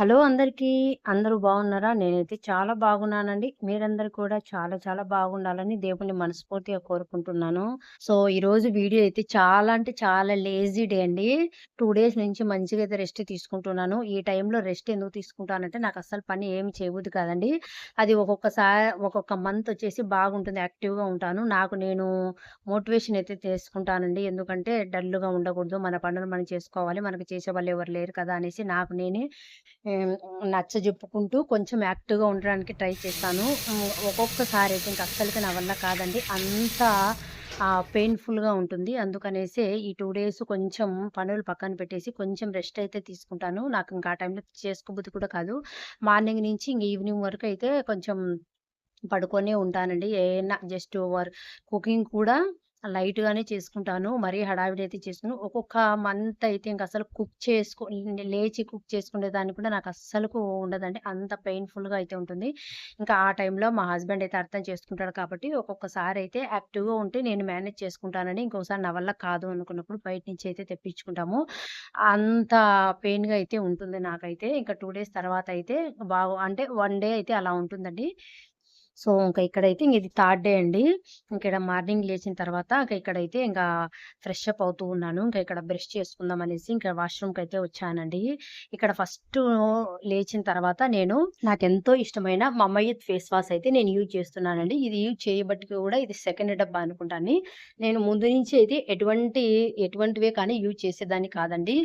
Hello అందరికీ. అందరూ బాగున్నారా? నేనైతే చాలా బాగున్నానండి. మీరందరూ కూడా చాలా చాలా బాగుండాలని దేవుడిని మనస్ఫూర్తిగా కోరుకుంటున్నాను. సో, ఈరోజు వీడియో అయితే చాలా అంటే చాలా లేజీ డే అండి. టూ డేస్ నుంచి మంచిగా అయితే రెస్ట్ తీసుకుంటున్నాను. ఈ టైంలో రెస్ట్ ఎందుకు తీసుకుంటానంటే నాకు అస్సలు పని ఏమి చేయబుద్ధి కాదండి. అది ఒక్కొక్కసారి ఒక్కొక్క మంత్ వచ్చేసి బాగుంటుంది. యాక్టివ్‌గా ఉంటాను. నాకు నేను మోటివేషన్ అయితే తీసుకుంటానండి ఎందుకంటే డల్‌గా ఉండకూడదు. మన పనులు మనం చేసుకోవాలి. మనకు చేసే వాళ్ళు ఎవరు లేరు కదా! అనేసి నాకు నేనే నచ్చ చెప్పుకుంటూ కొంచెం యాక్టివ్‌గా ఉండడానికి ట్రై చేస్తాను. ఒక్కొక్కసారి అయితే ఇంక అస్సలకి నా వల్ల కాదండి. అంత పెయిన్‌ఫుల్‌గా ఉంటుంది. అందుకనేసే ఈ టూ డేస్ కొంచెం పనులు పక్కన పెట్టేసి కొంచెం రెస్ట్ అయితే తీసుకుంటాను. నాకు ఇంకా ఆ టైంలో చేసుకోబుద్ధి కూడా కాదు. మార్నింగ్ నుంచి ఇంక ఈవినింగ్ వరకు అయితే కొంచెం పడుకొనే ఉంటానండి. ఏమైనా జస్ట్ ఓవర్ కుకింగ్ కూడా లైట్‌గానే చేసుకుంటాను. మరీ హడావిడి అయితే చేసుకుని ఒక్కొక్క మంత్ అయితే ఇంకా అసలు కుక్ చేసుకో లేచి కుక్ చేసుకునే దాన్ని కూడా నాకు అస్సలకు ఉండదండి. అంత పెయిన్‌ఫుల్‌గా అయితే ఉంటుంది. ఇంకా ఆ టైంలో మా హస్బెండ్ అయితే అర్థం చేసుకుంటాడు కాబట్టి ఒక్కొక్కసారి అయితే యాక్టివ్‌గా ఉంటే నేను మేనేజ్ చేసుకుంటానండి. ఇంకోసారి నా వల్ల కాదు అనుకున్నప్పుడు బయట నుంచి అయితే తెప్పించుకుంటాము. అంత పెయిన్‌గా అయితే ఉంటుంది నాకైతే. ఇంకా టూ డేస్ తర్వాత అయితే బాగు అంటే వన్ డే అయితే అలా ఉంటుందండి. సో, ఇంకా ఇక్కడైతే ఇంక ఇది థర్డ్ డే అండి. ఇక్కడ మార్నింగ్ లేచిన తర్వాత ఇంకా ఇక్కడైతే ఇంకా ఫ్రెష్ అప్ అవుతూ ఉన్నాను. ఇంకా ఇక్కడ బ్రష్ చేసుకుందాం అనేసి ఇంకా వాష్‌రూమ్‌కైతే వచ్చానండి. ఇక్కడ ఫస్ట్ లేచిన తర్వాత నేను నాకు ఎంతో ఇష్టమైన మమయిత్ ఫేస్ వాష్ అయితే నేను యూజ్ చేస్తున్నానండి. ఇది యూజ్ చేయబట్టి కూడా ఇది సెకండ్ డబ్బా అనుకుంటాను. నేను ముందు నుంచి అయితే ఎటువంటి ఎటువంటివే కానీ యూజ్ చేసేదాన్ని కాదండి.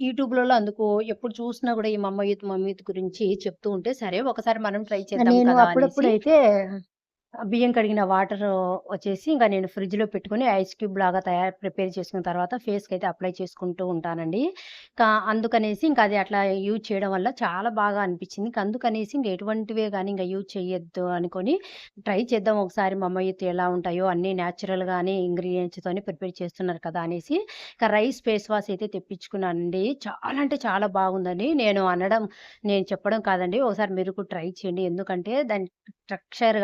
యూట్యూబ్‌లలో అందుకు ఎప్పుడు చూసినా కూడా ఈ మమ్మయూత్, మమ్మయూత్ గురించి చెప్తూ ఉంటే సరే ఒకసారి మనం ట్రై చేద్దాం నేను! అనేసి అప్పుడప్పుడైతే బియ్యం కడిగిన వాటర్ వచ్చేసి ఇంకా నేను ఫ్రిడ్జ్‌లో పెట్టుకుని ఐస్ క్యూబ్ లాగా తయారు ప్రిపేర్ చేసుకున్న తర్వాత ఫేస్కి అయితే అప్లై చేసుకుంటూ ఉంటానండి. ఇంకా అందుకనేసి ఇంకా అది అట్లా యూజ్ చేయడం వల్ల చాలా బాగా అనిపించింది. ఇంకా అందుకనేసి ఇంకా ఎటువంటివే కానీ ఇంకా యూజ్ చేయొద్దు అనుకొని ట్రై చేద్దాం ఒకసారి మా అమ్మయ్యతో ఎలా ఉంటాయో అన్నీ న్యాచురల్గానే ఇంగ్రీడియంట్స్తోనే ప్రిపేర్ చేస్తున్నారు కదా! అనేసి ఇంకా రైస్ ఫేస్ వాష్ అయితే తెప్పించుకున్నానండి. చాలా అంటే చాలా బాగుందని నేను అనడం నేను చెప్పడం కాదండి. ఒకసారి మీరు ట్రై చేయండి. ఎందుకంటే దాని స్ట్రక్చర్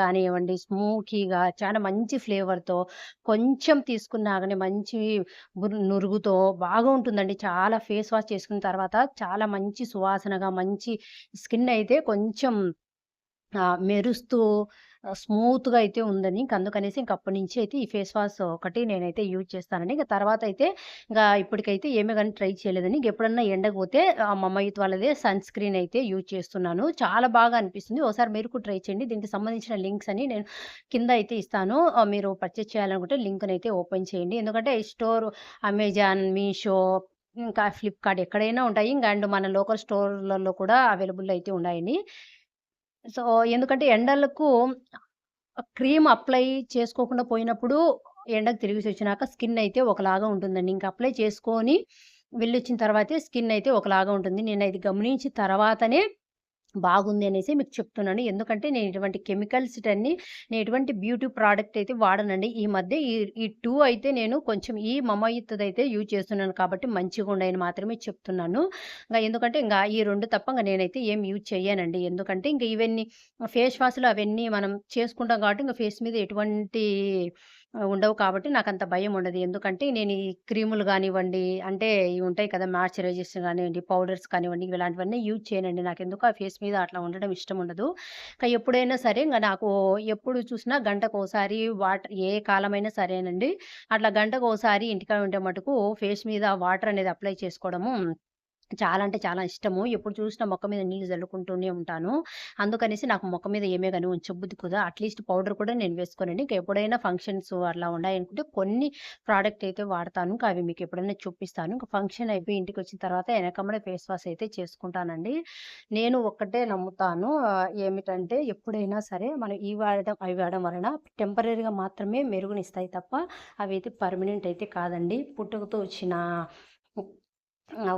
గానివ్వండి, స్మూకీగా చాలా మంచి ఫ్లేవర్‌తో కొంచెం తీసుకున్నాగానే మంచి నురుగుతో బాగా ఉంటుందండి. చాలా ఫేస్ వాష్ చేసుకున్న తర్వాత చాలా మంచి సువాసనగా మంచి స్కిన్ అయితే కొంచెం మెరుస్తూ స్మూత్‌గా అయితే ఉందని ఇంక అందుకనేసి ఇంక అప్పటి నుంచి అయితే ఈ ఫేస్ వాష్ ఒకటి నేనైతే యూజ్ చేస్తానండి. ఇంకా తర్వాత అయితే ఇంకా ఇప్పటికైతే ఏమీ కానీ ట్రై చేయలేదండి. ఇంకెప్పుడన్నా ఎప్పుడన్నా పోతే ఆహ్, వాళ్ళదే సన్ స్క్రీన్ అయితే యూజ్ చేస్తున్నాను. చాలా బాగా అనిపిస్తుంది. ఒకసారి మీరు కూడా ట్రై చేయండి. దీనికి సంబంధించిన లింక్స్ అని నేను కింద అయితే ఇస్తాను. మీరు పర్చేస్ చేయాలనుకుంటే లింక్‌నైతే ఓపెన్ చేయండి. ఎందుకంటే స్టోర్ అమెజాన్, మీషో ఇంకా ఫ్లిప్‌కార్ట్ ఎక్కడైనా ఉంటాయి. ఇంకా అండ్ మన లోకల్ స్టోర్‌లలో కూడా అవైలబుల్ అయితే ఉన్నాయండి. సో, ఎందుకంటే ఎండలకు క్రీమ్ అప్లై చేసుకోకుండా పోయినప్పుడు ఎండకు తిరిగి వచ్చినాక స్కిన్ అయితే ఒకలాగా ఉంటుందండి. ఇంకా అప్లై చేసుకొని వెళ్ళొచ్చిన తర్వాతే స్కిన్ అయితే ఒకలాగా ఉంటుంది. నేను అది గమనించిన తర్వాతనే బాగుంది అనేసి మీకు చెప్తున్నాను. ఎందుకంటే నేను ఇటువంటి కెమికల్స్ కెమికల్స్‌టన్ని నేను ఎటువంటి బ్యూటీ ప్రోడక్ట్ అయితే వాడనండి. ఈ మధ్య ఈ ఈ టూ అయితే నేను కొంచెం ఈ మమయిత్‌దయితే యూజ్ చేస్తున్నాను కాబట్టి మంచిగా ఉండని మాత్రమే చెప్తున్నాను. ఇంకా ఎందుకంటే ఇంకా ఈ రెండు తప్ప ఇంకా నేనైతే ఏం యూజ్ చేయనండి ఎందుకంటే ఇంకా ఇవన్నీ ఫేస్ వాష్‌లు అవన్నీ మనం చేసుకుంటాం కాబట్టి ఇంకా ఫేస్ మీద ఎటువంటి ఉండవు కాబట్టి నాకు అంత భయం ఉండదు. ఎందుకంటే నేను ఈ క్రీములు కానివ్వండి అంటే ఇవి ఉంటాయి కదా! మాయిశ్చరైజర్స్ కానివ్వండి పౌడర్స్ కానివ్వండి ఇలాంటివన్నీ యూజ్ చేయనండి. ఎందుకు ఆ ఫేస్ మీద అట్లా ఉండడం ఇష్టం ఉండదు. ఇంకా ఎప్పుడైనా సరే ఇంకా నాకు ఎప్పుడు చూసినా గంటకోసారి వాటర్ ఏ కాలమైనా సరేనండి. అట్లా గంటకోసారి ఇంటికాడ ఉంటే మటుకు ఫేస్ మీద వాటర్ అనేది అప్లై చేసుకోవడము చాలా అంటే చాలా ఇష్టము. ఎప్పుడు చూసినా మొక్క మీద నీళ్ళు జల్లుకుంటూనే ఉంటాను. అందుకనేసి నాకు మొఖం మీద ఏమే గాని ఉంచబుద్ధి కుదా అట్‌లీస్ట్ పౌడర్ కూడా నేను వేసుకోనండి. ఇంకా ఎప్పుడైనా ఫంక్షన్స్ అలా ఉన్నాయనుకుంటే కొన్ని ప్రోడక్ట్ అయితే వాడతాను. ఇంకా అవి మీకు ఎప్పుడైనా చూపిస్తాను. ఇంకా ఫంక్షన్ అయిపోయి ఇంటికి వచ్చిన తర్వాత ఎనకమ్మడే ఫేస్ వాష్ అయితే చేసుకుంటానండి. నేను ఒక్కటే నమ్ముతాను. ఏమిటంటే ఎప్పుడైనా సరే మనం ఇవి వాడడం, అవి వాడడం వలన టెంపరరీగా మాత్రమే మెరుగునిస్తాయి తప్ప అవి అయితే పర్మనెంట్ అయితే కాదండి. పుట్టుకతో వచ్చిన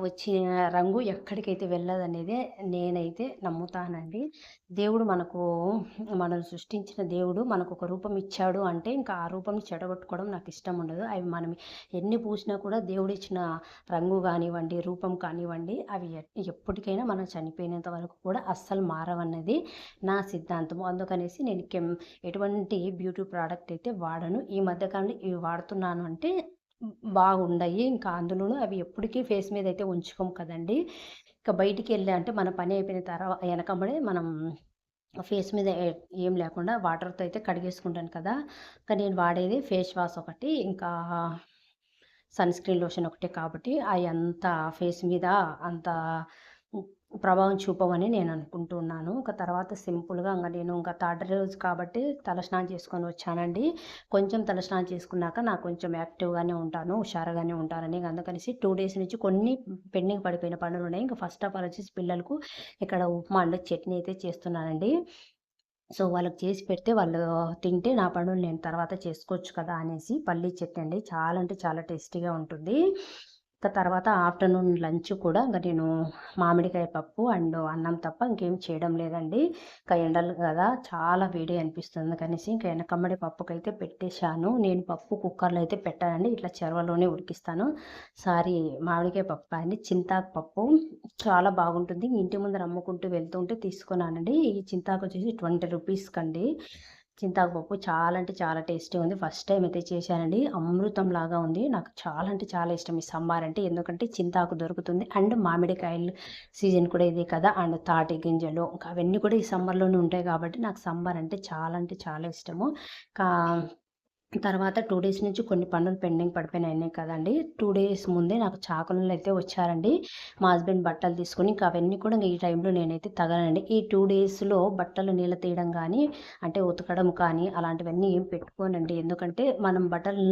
వచ్చిన రంగు ఎక్కడికైతే వెళ్ళదనేదే నేనైతే నమ్ముతానండి. దేవుడు మనకు మనల్ని సృష్టించిన దేవుడు మనకు ఒక రూపం ఇచ్చాడు అంటే ఇంకా ఆ రూపంని చెడగొట్టుకోవడం నాకు ఇష్టం ఉండదు. అవి మనం ఎన్ని పూసినా కూడా దేవుడు ఇచ్చిన రంగు కానివ్వండి రూపం కానివ్వండి అవి ఎప్పటికైనా మనం చనిపోయినంత వరకు కూడా అస్సలు మారవన్నది నా సిద్ధాంతము. అందుకనేసి నేను కెమ్ ఎటువంటి బ్యూటీ ప్రోడక్ట్ అయితే వాడను. ఈ మధ్య కాలంలో ఇవి వాడుతున్నాను అంటే బాగుండయి. ఇంకా అందులోనూ అవి ఎప్పటికీ ఫేస్ మీద అయితే ఉంచుకోము కదండీ! బయటికి వెళ్ళా అంటే మన పని అయిపోయిన తర్వాత వెనకబడి మనం ఫేస్ మీద ఏం లేకుండా వాటర్‌తో అయితే కడిగేసుకుంటాను కదా! ఇంకా నేను వాడేది ఫేస్ వాష్ ఒకటి, ఇంకా సన్ స్క్రీన్ లోషన్ ఒకటే కాబట్టి అవి అంత ఫేస్ మీద అంత ప్రభావం చూపవని నేను అనుకుంటున్నాను ఒక తర్వాత సింపుల్‌గా ఇంకా నేను ఇంకా థర్డ్ రోజు కాబట్టి తలస్నానం చేసుకొని వచ్చానండి. కొంచెం తలస్నానం చేసుకున్నాక నాకు కొంచెం యాక్టివ్‌గానే ఉంటాను, హుషారుగానే ఉంటానని అందుకనేసి టూ డేస్ నుంచి కొన్ని పెండింగ్ పడిపోయిన పనులు ఉన్నాయి ఇంకా ఫస్ట్ ఆఫ్ ఆల్ వచ్చేసి పిల్లలకు ఇక్కడ ఉప్మా అండ్ చట్నీ అయితే చేస్తున్నానండి. సో, వాళ్ళకి చేసి పెడితే వాళ్ళు తింటే నా పనులు నేను తర్వాత చేసుకోవచ్చు కదా! అనేసి పల్లీ చట్నీ అండి. చాలా అంటే చాలా టేస్టీగా ఉంటుంది. ఇంకా తర్వాత ఆఫ్టర్‌నూన్ లంచ్ కూడా ఇంకా నేను మామిడికాయ పప్పు అండ్ అన్నం తప్ప ఇంకేం చేయడం లేదండి. ఇంకా ఎండలు కదా! చాలా వేడి అనిపిస్తుంది కనేసి ఇంక వెనకమ్మడి పప్పుకైతే పెట్టేశాను. నేను పప్పు కుక్కర్‌లో అయితే పెట్టానండి ఇట్లా చెరవలోనే ఉడికిస్తాను. సారీ మామిడికాయ పప్పు అండి చింతాకు పప్పు చాలా బాగుంటుంది. ఇంటి ముందర అమ్ముకుంటూ వెళ్తుంటే తీసుకున్నానండి. ఈ చింతాకు వచ్చేసి ట్వంటీ రూపీస్కి అండి పప్పు చాలా అంటే చాలా టేస్టీ ఉంది. ఫస్ట్ టైం అయితే చేశానండి. అమృతంలాగా ఉంది. నాకు చాలా అంటే చాలా ఇష్టం ఈ సాంబార్ అంటే. ఎందుకంటే చింతాకు దొరుకుతుంది అండ్ మామిడికాయలు సీజన్ కూడా ఇదే కదా! అండ్ తాటి గింజలు ఇంకా అవన్నీ కూడా ఈ సమ్మర్‌లోనే ఉంటాయి కాబట్టి నాకు సాంబార్ అంటే చాలా అంటే చాలా ఇష్టము. కా తర్వాత టూ డేస్ నుంచి కొన్ని పనులు పెండింగ్ పడిపోయినాయి కదండీ! టూ డేస్ ముందే నాకు చాకులను అయితే వచ్చారండి. మా హస్బెండ్ బట్టలు తీసుకొని ఇంకా అవన్నీ కూడా ఈ టైంలో నేనైతే తగలనండి. ఈ టూ డేస్‌లో బట్టలు నీళ్ళ తీయడం కానీ అంటే ఉతకడం కానీ అలాంటివన్నీ ఏం పెట్టుకోనండి. ఎందుకంటే మనం బట్టలు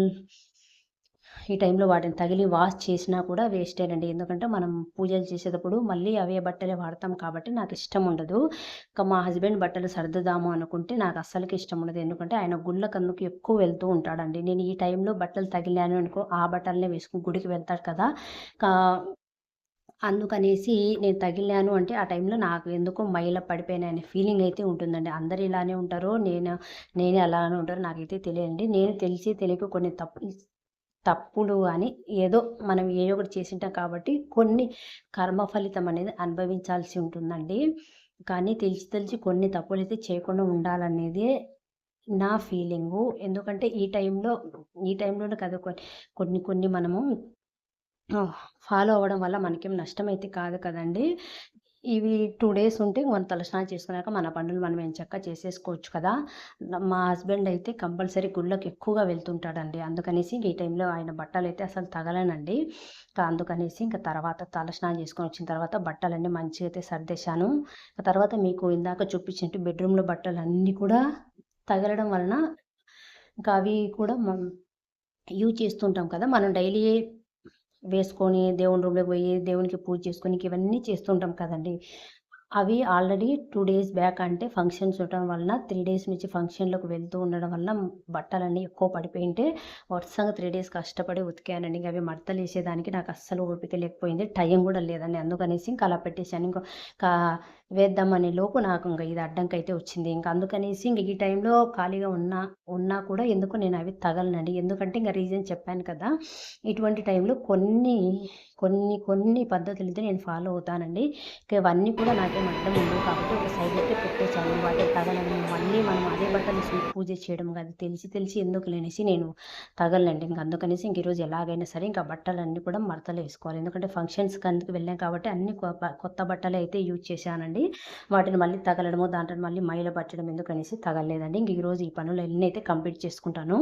ఈ టైంలో వాటిని తగిలి వాష్ చేసినా కూడా వేస్టేనండి. ఎందుకంటే మనం పూజలు చేసేటప్పుడు మళ్ళీ అవే బట్టలే వాడతాం కాబట్టి నాకు ఇష్టం ఉండదు. ఇంకా మా హస్బెండ్ బట్టలు సర్దుదాము అనుకుంటే నాకు అస్సలకి ఇష్టం ఉండదు. ఎందుకంటే ఆయన గుళ్ళ కన్నుకు ఎక్కువ వెళ్తూ ఉంటాడండి. నేను ఈ టైంలో బట్టలు తగిలాను అనుకో ఆ బట్టలనే వేసుకుని గుడికి వెళ్తాడు కదా! కా అందుకనేసి నేను తగిలాను అంటే ఆ టైంలో నాకు ఎందుకో మైల పడిపోయాననే ఫీలింగ్ అయితే ఉంటుందండి. అందరు ఇలానే ఉంటారో నేను నేనే అలానే ఉంటారో నాకైతే తెలియదండి. నేను తెలిసి తెలియక కొన్ని తప్పు తప్పులు అని ఏదో మనం ఏ ఒకటి చేసింటాం కాబట్టి కొన్ని కర్మ ఫలితం అనేది అనుభవించాల్సి ఉంటుందండి. కానీ తెలిసి తెలిసి కొన్ని తప్పులు అయితే చేయకుండా ఉండాలనేదే నా ఫీలింగు. ఎందుకంటే ఈ టైంలో ఈ టైంలోనే కదా కొన్ని కొన్ని కొన్ని మనము ఫాలో అవ్వడం వల్ల మనకేం నష్టం అయితే కాదు కదండీ! ఇవి టూ డేస్ ఉంటే మనం తలస్నానం చేసుకున్నాక మన పనులు మనం ఎంచక్కా చేసేసుకోవచ్చు కదా! మా హస్బెండ్ అయితే కంపల్సరీ గుళ్ళకి ఎక్కువగా వెళ్తుంటాడండి. అందుకనేసి ఈ టైంలో ఆయన బట్టలైతే అసలు తగలనండి. అందుకనేసి ఇంక తర్వాత తలస్నానం చేసుకొని వచ్చిన తర్వాత బట్టలన్నీ మంచిగా అయితే సర్దేశాను. తర్వాత మీకు ఇందాక చూపించినట్టు బెడ్‌రూమ్‌లో బట్టలు అన్నీ కూడా తగలడం వలన ఇంకా అవి కూడా మనం యూజ్ చేస్తుంటాం కదా! మనం డైలీ వేసుకొని దేవుని రూమ్‌లోకి పోయి దేవునికి పూజ చేసుకొని ఇవన్నీ చేస్తుంటాం కదండీ! అవి ఆల్రెడీ టూ డేస్ బ్యాక్ అంటే ఫంక్షన్స్ ఉండటం వలన త్రీ డేస్ నుంచి ఫంక్షన్‌లోకి వెళ్తూ ఉండడం వలన బట్టలన్నీ ఎక్కువ పడిపోయింటే వరుసగా త్రీ డేస్ కష్టపడి ఉతికానండి. ఇంక అవి మడతలేసేదానికి నాకు అస్సలు ఓపిక లేకపోయింది. టైం కూడా లేదండి. అందుకనేసి ఇంకా అలా పెట్టేశాను. ఇంకో కా వేద్దామనే లోపు నాకు ఇంకా ఇది అడ్డంకైతే వచ్చింది. ఇంకా అందుకనేసి ఇంక ఈ టైంలో ఖాళీగా ఉన్నా ఉన్నా కూడా ఎందుకో నేను అవి తగలనండి. ఎందుకంటే ఇంకా రీజన్ చెప్పాను కదా! ఇటువంటి టైంలో కొన్ని కొన్ని కొన్ని పద్ధతులైతే నేను ఫాలో అవుతానండి. ఇక ఇవన్నీ కూడా నాకు అడ్డం ఉండవు కాబట్టి ఒక సైడ్ అయితే పెట్టేశాను. వాటిని తగలను మళ్ళీ మనం అదే బట్టలు పూజ చేయడం కాదు. తెలిసి తెలిసి ఎందుకు లేనేసి నేను తగలండి ఇంక అందుకనేసి ఇంక ఈరోజు ఎలాగైనా సరే ఇంకా బట్టలన్నీ కూడా మడతలు వేసుకోవాలి. ఎందుకంటే ఫంక్షన్స్‌కి అందుకు వెళ్ళాం కాబట్టి అన్ని కొ కొత్త బట్టలు అయితే యూజ్ చేశానండి. వాటిని మళ్ళీ తగలడము, దాంట్లో మళ్ళీ మైల పట్టడం ఎందుకనేసి తగలలేదండి. ఇంక ఈరోజు ఈ పనులన్నీ అయితే కంప్లీట్ చేసుకుంటాను.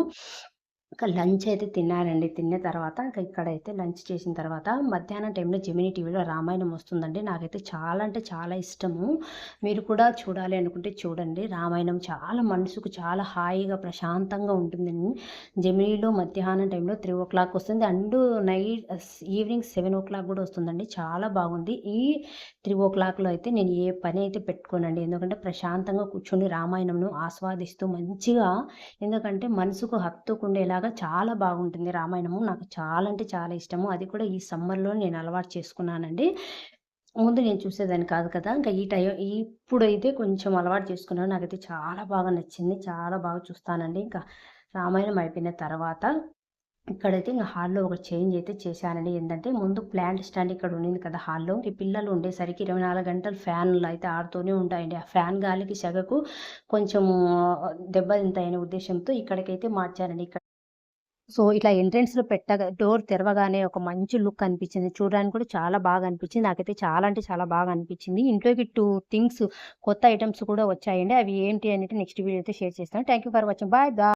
ఇంకా లంచ్ అయితే తిన్నారండి తిన్న తర్వాత ఇంక ఇక్కడైతే లంచ్ చేసిన తర్వాత మధ్యాహ్నం టైంలో జెమినీ టీవీలో రామాయణం వస్తుందండి. నాకైతే చాలా అంటే చాలా ఇష్టము. మీరు కూడా చూడాలి అనుకుంటే చూడండి. రామాయణం చాలా మనసుకు చాలా హాయిగా ప్రశాంతంగా ఉంటుందండి. జెమినీలో మధ్యాహ్నం టైంలో 3:00 వస్తుంది. అండ్ నైట్ ఈవినింగ్ 7:00 కూడా వస్తుందండి. చాలా బాగుంది. ఈ 3:00లో అయితే నేను ఏ పని అయితే పెట్టుకోనండి. ఎందుకంటే ప్రశాంతంగా కూర్చొని రామాయణంను ఆస్వాదిస్తూ మంచిగా ఎందుకంటే మనసుకు హత్తుకుండేలాగా చాలా బాగుంటుంది రామాయణము. నాకు చాలా అంటే చాలా ఇష్టము. అది కూడా ఈ సమ్మర్‌లో నేను అలవాటు చేసుకున్నానండి. ముందు నేను చూసేదాన్ని కాదు కదా! ఇంకా ఈ టైం ఇప్పుడైతే కొంచెం అలవాటు చేసుకున్నాను. నాకైతే చాలా బాగా నచ్చింది. చాలా బాగా చూస్తానండి. ఇంకా రామాయణం అయిపోయిన తర్వాత ఇక్కడైతే ఇంకా హాల్‌లో ఒక చేంజ్ అయితే చేశానండి. ఏంటంటే ముందు ప్లాంట్ స్టాండ్ ఇక్కడ ఉండింది కదా హాల్‌లో. ఈ పిల్లలు ఉండేసరికి 24 గంటలు ఫ్యాన్‌లు అయితే ఆడుతూనే ఉంటాయండి. ఆ ఫ్యాన్ గాలికి, సెగకు కొంచెము దెబ్బతింతాయనే ఉద్దేశంతో ఇక్కడికైతే మార్చానండి. ఇక్కడ సో, ఇట్లా ఎంట్రెన్స్లో పెట్టగా డోర్ తెరవగానే ఒక మంచి లుక్ అనిపించింది. చూడడానికి కూడా చాలా బాగా అనిపించింది. నాకైతే చాలా అంటే చాలా బాగా అనిపించింది. ఇంట్లోకి టూ థింగ్స్ కొత్త ఐటమ్స్ కూడా వచ్చాయండి. అవి ఏంటి అనేది నెక్స్ట్ వీడియో అయితే షేర్ చేస్తాను. Thank you for watching. Bye. బా